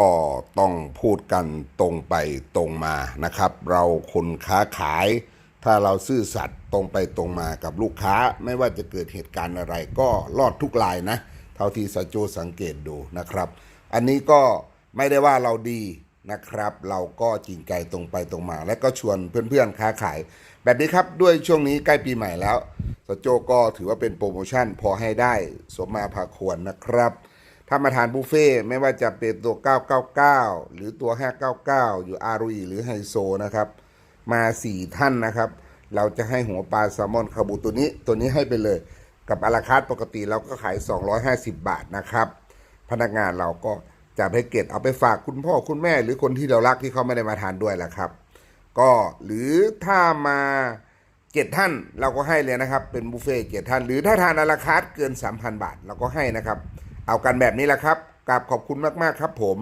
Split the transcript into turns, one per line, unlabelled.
ก็ต้องพูดกันตรงไปตรงมานะครับ เราคนค้าขาย ถ้าเราซื่อสัตย์ตรงไปตรงมากับลูกค้า ไม่ว่าจะเกิดเหตุการณ์อะไรก็รอดทุกรายนะ เท่าที่สจโจสังเกตดูนะครับ อันนี้ก็ไม่ได้ว่าเราดีนะครับ เราก็จริงใจตรงไปตรงมา และก็ชวนเพื่อนๆค้าขาย แบบนี้ครับด้วยช่วงนี้ใกล้ปีใหม่แล้วสจโจก็ถือว่าเป็นโปรโมชั่นพอให้ได้สมมาพาควรนะครับ ถ้ามาทานบุฟเฟ่ไม่ว่าจะเป็นตัว 999 หรือตัว 599 อยู่อารุยหรือไฮโซนะครับ มา 4 ท่านนะครับ เราจะให้หัวปลาแซลมอนคาบูตัวนี้ตัวนี้ให้ไปเลยกับอาราคาร์ปกติเราก็ขาย 250 บาทนะครับ พนักงานเราก็จะให้เก็ตเอาไปฝากคุณพ่อคุณแม่ หรือคนที่เรารักที่เขาไม่ได้มาทานด้วยแหละครับ ก็หรือถ้ามาเจ็ดท่านเราก็ให้เลยนะครับ เป็นบุฟเฟ่เจ็ดท่าน หรือถ้าทานอาราคาร์เกิน 3,000 บาทเราก็ให้นะครับ เอากันแบบนี้แหละครับกราบขอบคุณมาก ๆ ครับผม